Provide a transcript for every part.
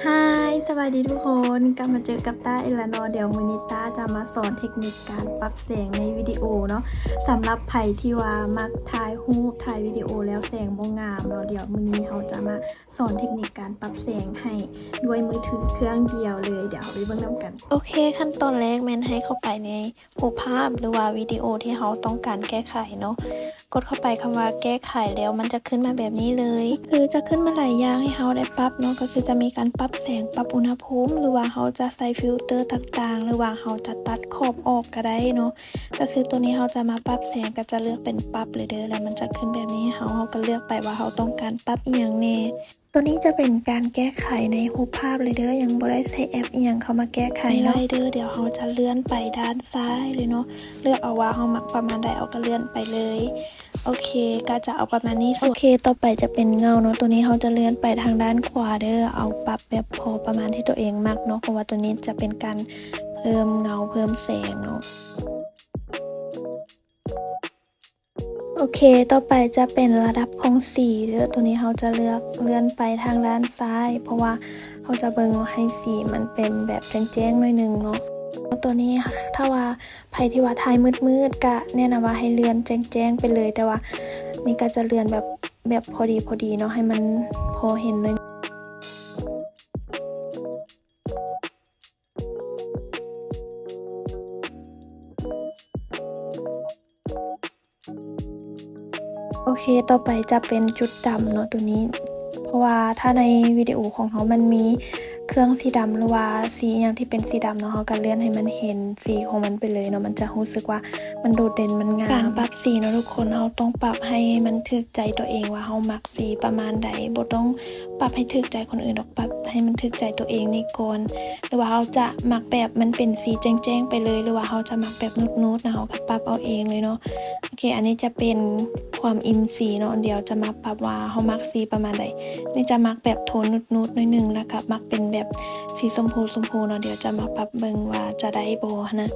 Hi. สวัสดีทุกคนกลับมาเจอกับต้าเอลานอเดี๋ยวมือนิต้าจะมาสอนเทคนิคการปรับแสงในวิดีโอเนาะสำหรับไผ่ที่ว่ามักถ่ายรูปถ่ายวิดีโอแล้วแสงบ่งามเนาะเดี๋ยวมือนี้เขาจะมาสอนเทคนิคการปรับแสงให้ด้วยมือถือเครื่องเดียวเลยเดี๋ยวเราไปเบิ่งนำกัน โอเค ขั้นตอนแรกแมนให้เข้าไปในรูปภาพหรือว่าวิดีโอที่เขาต้องการแก้ไขเนาะกดเข้าไปคำว่าแก้ไขแล้วมันจะขึ้นมาแบบนี้เลย หรือจะขึ้นมาหลายอย่างให้เขาได้ปรับเนาะก็คือจะมีการปรับแสงปรับอุณหภูมิ หรือว่าเขาจะใส่ฟิลเตอร์ต่างๆ หรือว่าเขาจะตัดขอบออกก็ได้เนาะก็คือตัวนี้เขาจะมาปรับแสงก็จะเลือกเป็นปรับเลยเด้อแล้วมันจะขึ้นแบบนี้เขาเขาก็เลือกไปว่าเขาต้องการปรับอหย่างแน่ตัวนี้จะเป็นการแก้ไขในรูปภาพเลยเด้อยังบ่ได้ใช้แอปอีหยังเข้ามาแก้ไขเนาะเด้อเดี๋ยวเราจะเลื่อนไปด้านซ้ายเลยเนาะเลือกเอาว่าเรามักประมาณใดเอาก็เลื่อนไปเลย โอเคก็จะเอาประมาณนี้โอเค ต่อไปจะเป็นเงาเนาะตัวนี้เราจะเลื่อนไปทางด้านขวาเด้อเอาปรับแบบพอประมาณที่ตัวเองมักเนาะเพราะว่าตัวนี้จะเป็นการเพิ่มเงาเพิ่มแสงเนาะโอเค ต่อไปจะเป็นระดับของสีเด้อตัวนี้เขาจะเลือกเลื่อนไปทางด้านซ้าย เพราะว่าเขาจะเบิ่งให้สีมันเป็นแบบแจ้งๆหน่อยหนึงเนาะ ตัวนี้ค่ะถ้าว่าไผที่ว่าทายมืดๆก็แนะนำว่าให้เลื่อนแจ้งๆไปเลย แต่ว่านี่ก็จะเลื่อนแบบแบบพอดีพอดีเนาะให้มันพอเห็นหน่อยโอเค ต่อไปจะเป็นจุดดำเนาะตัวนี้ ราะว่าถ้าในวิดีโอของเขามันมีเครื่องสีดำหรือว่าสีอย่างที่เป็นสีดำเนาะเขาก็เลื่อนให้มันเห็นสีของมันไปเลยเนาะมันจะรู้สึกว่ามันโดดเด่นมันงามการปรับสีเนาะทุกคนเราต้องปรับให้มันถึกใจตัวเองว่าเรามักสีประมาณใดบ่ต้องปรับให้ถึกใจคนอื่นหรอกปรับให้มันถึกใจตัวเองในก่อนหรือว่าเราจะมักแบบมันเป็นสีแจ้งๆไปเลย หรือว่าเราจะมักแบบนุดๆนะเราก็ปรับเอาเองเลยเนาะโอเค อันนี้จะเป็น ความอิ่มสีเนาะเดี๋ยวจะมาปรับว่าเขามักสีประมาณใดนี่จะมักแบบโทนนุดๆหน่อยหนึงแล้วก็มักเป็นแบบสีชมพูชมพูเนาะเดี๋ยวจะมาปรับเบิ่งว่าจะได้บ่นะ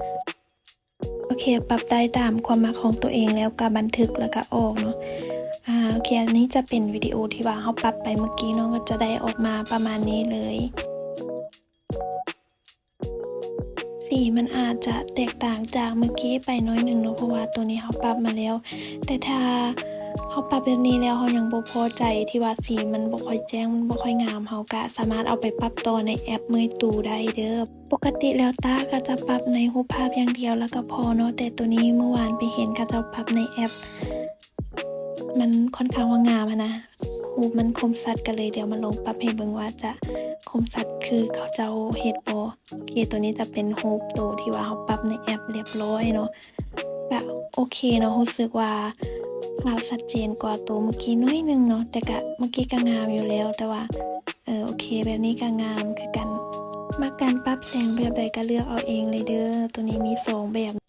โอเค ปรับได้ตามความมักของตัวเองแล้วก็บันทึกแล้วก็ออกเนาะอ่าโอเคอันนี้จะเป็นวิดีโอที่ว่าเขาปรับไปเมื่อกี้เนาะก็จะได้ออกมาประมาณนี้เลย สีมันอาจจะแตกต่างจากเมื่อกี้ไปน้อยหนึ่งเนอะเพราะว่าตัวนี้เขาปรับมาแล้ว แต่ถ้าเขาปรับแบบนี้แล้วเขายังบ่พอใจที่ว่าสีมันบ่ค่อยแจ้งมันบ่ค่อยงามเขาก็สามารถเอาไปปรับต่อในแอปมือตูได้เด้อปกติแล้วตาก็จะปรับในรูปภาพอย่างเดียวแล้วก็พอเนาะแต่ตัวนี้เมื่อวานไปเห็นก็จะปรับในแอป มันค่อนข้างว่างามนะรูปมันคมสัตว์กันเลยเดี๋ยวมาลงปรับให้เบิ่งว่าจะ คมสัตว์คือเขาเจ้าเฮดบ่โอเคตัวนี้จะเป็นรูปตัวที่ว่าเขาปรับในแอปเรียบร้อยเนาะแบบโอเคเนาะรู้สึกว่าภาพชัดเจนกว่าตัวเมื่อกี้น้อยนึงเนาะแต่กะเมื่อกี้ก็งามอยู่แล้วแต่ว่าเออโอเค แบบนี้ก็งามคือกันมาการปรับแสงแบบใดก็เลือกเอาเองเลยเด้อตัวนี้มีสองแบบ